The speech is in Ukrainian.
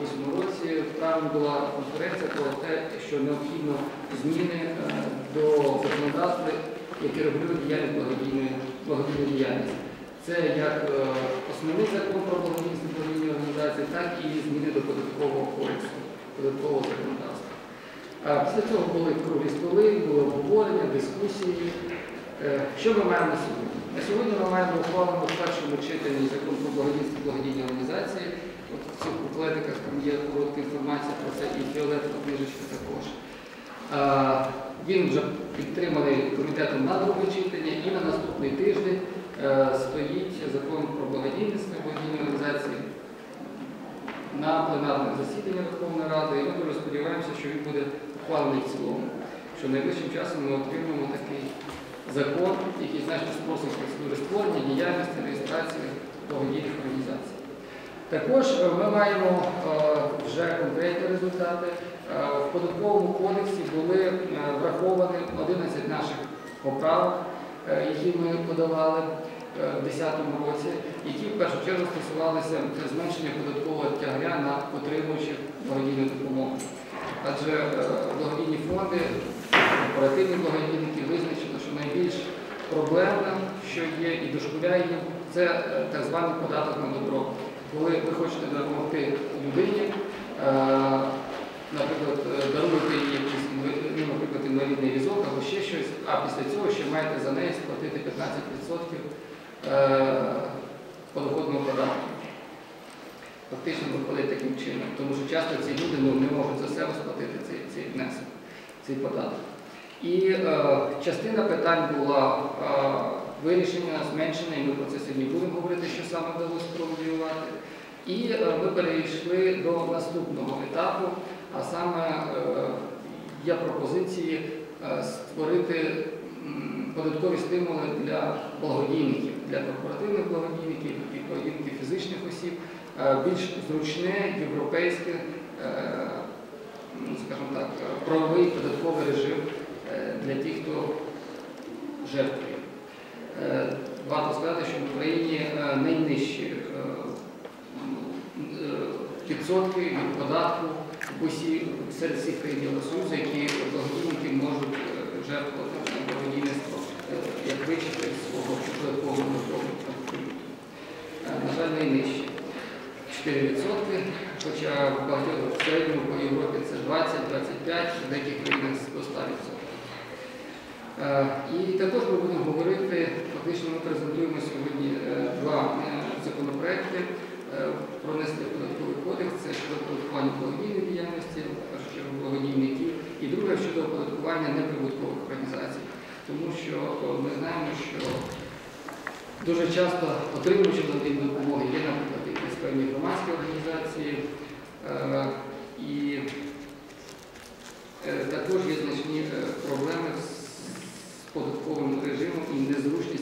2008 році в була конференція про те, що необхідно зміни е, до законодавства, яке регулює діяльність благодійної благодійної діяльності. Це як е, основний закон про благодійні організації, так і зміни до податкового кодексу, податкового законодавства. А Після цього були круглі столи, були обговорення, дискусії. Е, Що ми маємо сьогодні? На сьогодні ми маємо ухвалену в першому читанні закон про благодійність благодійні організації. От в цих буклетиках там є коротка інформація про це і фіолетова книжечка також. А, Він вже підтриманий комітетом на друге читання і на наступний тиждень е, стоїть закон про благодійність благодійні організації на пленарне засідання Верховної Ради. І ми дуже сподіваємося, що він буде ухвалений в цілому. Що найближчим часом ми отримаємо такий закон, який значно спросить процедури створення, діяльності, реєстрації благодійних організацій. Також е, ми маємо е, вже конкретні результати. Е, В податковому кодексі були враховані 11 наших поправок, які ми подавали в 2010 році, які в першу чергу стосувалися зменшення податкового тягаря на отримувачів благодійної допомоги. Адже благодійні фонди, корпоративні благодійники визначили, що найбільш проблемним, що є і дошкуляє їм, це так званий податок на добро. Коли ви хочете допомогти людині, е, наприклад, е, даруєте їй якийсь ну, наприклад, інвалідний візок або ще щось, а після цього ще маєте за неї сплатити 15% е, подоходного податку. Фактично виходить таким чином, тому що часто ці люди ну, не можуть за себе сплатити цей, цей внесок, цей податок. І е, частина питань була е, вирішення, зменшення, і ми про це сьогодні будемо говорити, що саме вдалося проводувати. І е, ми перейшли до наступного етапу, а саме е, є пропозиції е, створити податкові стимули для благодійників, для корпоративних благодійників і благодійників фізичних осіб, більш зручне, європейське, ну, скажімо так, правовий податковий режим для тих, хто жертвує. Варто сказати, що в Україні е, найнижчі е, е, відсотки від податку усі, серед всіх країн Євросоюзу, які благодійники можуть жертвувати благодійництво як вичити свого податкового доходу. На жаль, найнижчі. 4%, хоча в багатьох в середньому по Європі це 20-25, в деяких країнах до 100%. Е, І також ми будемо говорити, фактично ми презентуємо сьогодні е, два е, законопроекти е, про внесення податковий кодекс, це щодо оподаткування благодійної діяльності, першу благодійників, і друге щодо оподаткування неприбуткових організацій. Тому що ми знаємо, що дуже часто отримуючи благодійної допомоги є, наприклад, якісь певні громадські організації, і також є значні проблеми з податковим режимом і незручність